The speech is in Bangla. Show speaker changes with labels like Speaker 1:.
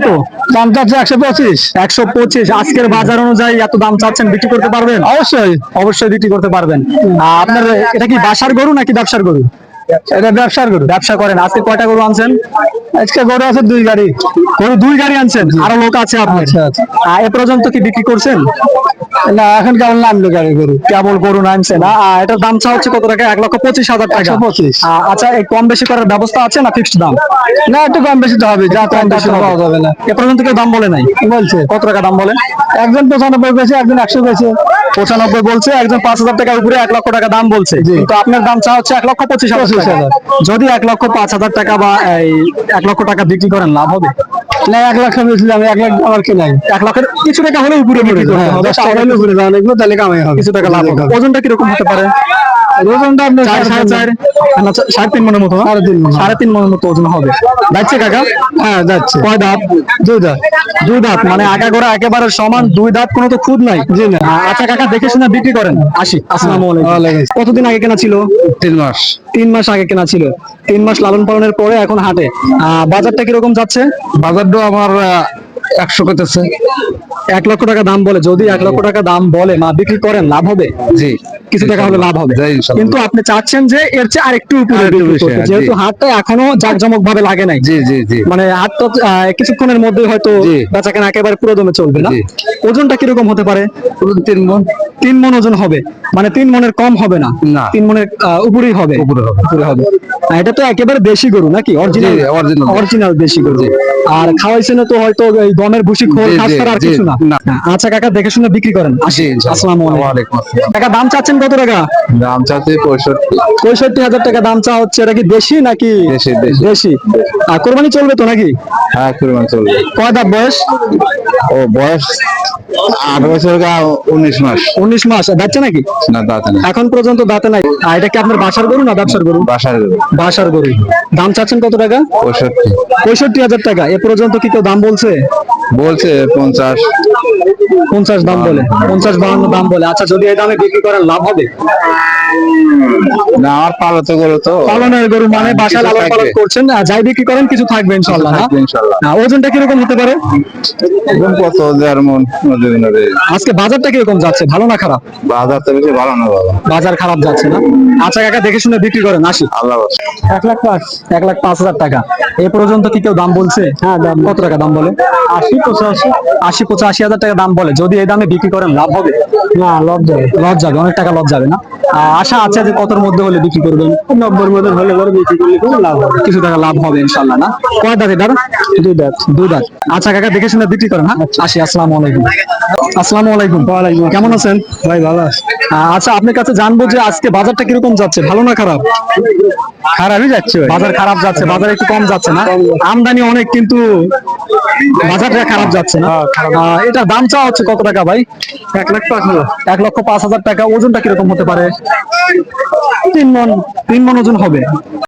Speaker 1: কত?
Speaker 2: দাম চাচ্ছে একশো পঁচিশ।
Speaker 1: একশো পঁচিশ। আজকের বাজার অনুযায়ী এত দাম চাচ্ছেন বিক্রি করতে পারবেন?
Speaker 2: অবশ্যই।
Speaker 1: অবশ্যই বিক্রি করতে পারবেন। আপনার এটা কি বাসার গরু নাকি ব্যবসার গরু?
Speaker 2: এটা ব্যবসার গরু।
Speaker 1: ব্যবসা করেন। আজকে কয়টা গরু আনছেন?
Speaker 2: আজকে গরু আছে দুই গাড়ি।
Speaker 1: গরু দুই গাড়ি আনছেন? আরও লোক আছে আপনার?
Speaker 2: আচ্ছা, আচ্ছা।
Speaker 1: এ পর্যন্ত কি বিক্রি করছেন?
Speaker 2: না এখন নামলো গাড়ি গরু।
Speaker 1: কেবল গরু এটার দাম চা হচ্ছে কত টাকা? এক লক্ষ পঁচিশ হাজার টাকা।
Speaker 2: পঁচিশ।
Speaker 1: আচ্ছা এই কম বেশি করার ব্যবস্থা আছে না ফিক্সড দাম?
Speaker 2: না একটু কম বেশি তো হবে যা কম বেশি পাওয়া যাবে না
Speaker 1: এ পর্যন্ত কেউ দাম বলে নাই?
Speaker 2: বলছে।
Speaker 1: কত টাকা দাম বলে
Speaker 2: একজন পঁচানব্বই পেয়েছে একজন একশো পেয়েছে
Speaker 1: পঁচানব্বই বলছে একজন পাঁচ হাজার টাকার উপরে এক লক্ষ টাকা দাম বলছে। তো আপনার দাম চা হচ্ছে এক লক্ষ পঁচিশ হাজার। যদি এক লক্ষ পাঁচ হাজার টাকা বা এই এক লক্ষ টাকা বিক্রি করেন লাভ হবে?
Speaker 2: না এক লাখ বেশিলাম এক লাখ আমার কি নাই
Speaker 1: এক লাখের কিছু টাকা হলে উপরে উপরে
Speaker 2: হ্যাঁ,
Speaker 1: হবে।
Speaker 2: দশ টাকা হলে উপরে এগুলো তাহলে কামাই হবে।
Speaker 1: কিছু টাকা লাভ হবে। ওজনটা কীরকম হতে পারে?
Speaker 2: ওজনটা আপনার
Speaker 1: চার সাড়ে চার না, চা- সাড়ে তিন মনের মতো না?
Speaker 2: সাড়ে তিন মণ।
Speaker 1: সাড়ে তিন মনের মতো ওজন হবে। যাচ্ছে কাকা?
Speaker 2: হ্যাঁ যাচ্ছে।
Speaker 1: কয় দাঁত?
Speaker 2: দুই দাঁত।
Speaker 1: দুই দাঁত মানে আগা গোড়া একেবারে সমান দুই দাঁত কোনো তো খুদ নাই।
Speaker 2: জি না।
Speaker 1: আচ্ছা কাকা দেখে শুনে বিক্রি করেন। আসি আসসালামু আলাইকুম।
Speaker 2: ওয়ালাইকুম।
Speaker 1: কতদিন আগে কেনা ছিল?
Speaker 2: তিন মাস।
Speaker 1: তিন মাস আগে কেনা ছিল। তিন মাস লালন পালনের পরে এখন হাটে। আহ, বাজারটা কীরকম যাচ্ছে?
Speaker 2: বাজারটা আমার একশো করতেছে।
Speaker 1: এক লক্ষ টাকা দাম বলে যদি এক লক্ষ টাকা দাম বলে মা বিক্রি করেন লাভ হবে?
Speaker 2: জি।
Speaker 1: কিছু টাকা হলে লাভ হবে। কিন্তু আপনি চাচ্ছেন যে এর চেয়ে আরেকটু উপরে বিক্রি
Speaker 2: বেশি,
Speaker 1: করতে।
Speaker 2: হ্যাঁ,
Speaker 1: যেহেতু। হাটটা এখনও জাঁকজমক ভাবে লাগে নাই।
Speaker 2: জি জি জি।
Speaker 1: মানে হাট তো কিছুক্ষণের মধ্যে হয়তো। বেচা কেনা একেবারে পুরো দমে চলবে না। ওজনটা কীরকম হতে পারে?
Speaker 2: তিন মন।
Speaker 1: তিন মন ওজন হবে। মানে তিন মনের কম হবে না। তিন মনের উপরেই হবে।
Speaker 2: উপরে হবে।
Speaker 1: উপরে হবে। আর এটা তো একেবারে দেশি গরু নাকি? অরিজিনাল অরিজিনাল দেশি গরু। আর খাওয়াইছেন তো হয়তো গমের ভুসি খোল
Speaker 2: কাজ
Speaker 1: খাস আর কিছু না। আচ্ছা কাকা দেখে শুনে বিক্রি করেন। আসি আসসালামু আলাইকুম। কাকা দাম চাচ্ছেন কত টাকা?
Speaker 2: দাম চাচ্ছে পঁয়ষট্টি।
Speaker 1: পঁয়ষট্টি হাজার টাকা। দাম চা হচ্ছে এটা কি দেশি নাকি
Speaker 2: দেশি, দেশি।
Speaker 1: দেশি? আর কোরবানি চলবে তো নাকি?
Speaker 2: হ্যাঁ কোরবানি চলবে।
Speaker 1: কয় দাঁত বয়স?
Speaker 2: ও বয়স আট বছর উনিশ মাস।
Speaker 1: উনিশ মাস যাচ্ছে নাকি?
Speaker 2: না দাঁত না
Speaker 1: এখন পর্যন্ত দাঁতে নাই। আর এটা কি আপনার বাসার গরু না ব্যবসার গরু?
Speaker 2: বাসার
Speaker 1: বাসার গরু। দাম চাচ্ছেন কত টাকা?
Speaker 2: পঁয়ষট্টি।
Speaker 1: পঁয়ষট্টি হাজার টাকা। এ পর্যন্ত কি কেউ দাম বলছে?
Speaker 2: বলছে পঞ্চাশ।
Speaker 1: পঞ্চাশ দাম বলে পঞ্চাশ বাহান্ন দাম বলে। আচ্ছা যদি এই দামে বিক্রি করেন লাভ হবে?
Speaker 2: না আমার পালাতে গরু তো।
Speaker 1: পালনের গরু মানে বাসায় লালন পালন করছেন। যাই বিক্রি করেন কিছু থাকবে ইনশাল্লাহ না? ওজনটা কীরকম হতে পারে?
Speaker 2: কত মন ওজন
Speaker 1: আজকে বাজারটা কীরকম যাচ্ছে ভালো না খারাপ?
Speaker 2: বাজার তো বেশি ভালো না বাবা।
Speaker 1: বাজার খারাপ যাচ্ছে না? আচ্ছা কাকা দেখে শুনে বিক্রি করেন আসি।
Speaker 2: আল্লাহ
Speaker 1: এক লাখ পাঁচ। এক লাখ পাঁচ হাজার টাকা। এ পর্যন্ত কি কেউ দাম বলছে? হ্যাঁ দাম কত টাকা দাম বলে? আশি পঁচাশি। আশি পঁচাশি হাজার টাকা দাম বলে যদি এই দামে বিক্রি করেন লাভ হবে। না লস যাবে লস যাবে অনেক টাকা লস যাবে না। আশা আছে যে কতর মধ্যে হলে বিক্রি করবেন। নব্বই মধ্যে হলে পরে বিক্রি করলে কোনো লাভ হবে কিছু টাকা লাভ হবে ইনশাল্লাহ না? কয় দাঁত এটা দুই দাঁত। দুই দাঁত। আচ্ছা কাকা দেখে শুনে বিক্রি করেন হ্যাঁ? আসি আসসালামু আলাইকুম। আসসালামু আলাইকুম। ওয়ালাইকুম কেমন আছেন? ভাই ভালো আছি। আচ্ছা আপনার কাছে জানব যে আজকে বাজারটা কীরকম যাচ্ছে ভালো না খারাপ? খারাপই যাচ্ছে বাজার খারাপ যাচ্ছে বাজার একটু কম যাচ্ছে না? আমদানি অনেক কিন্তু বাজারটা খারাপ যাচ্ছে না। আহ, এটা দাম চাওয়া হচ্ছে কত টাকা ভাই? এক লাখ পাঁচ হাজার। এক লক্ষ পাঁচ হাজার টাকা। ওজনটা কীরকম হতে পারে? তিন মন তিন মন ওজন হবে।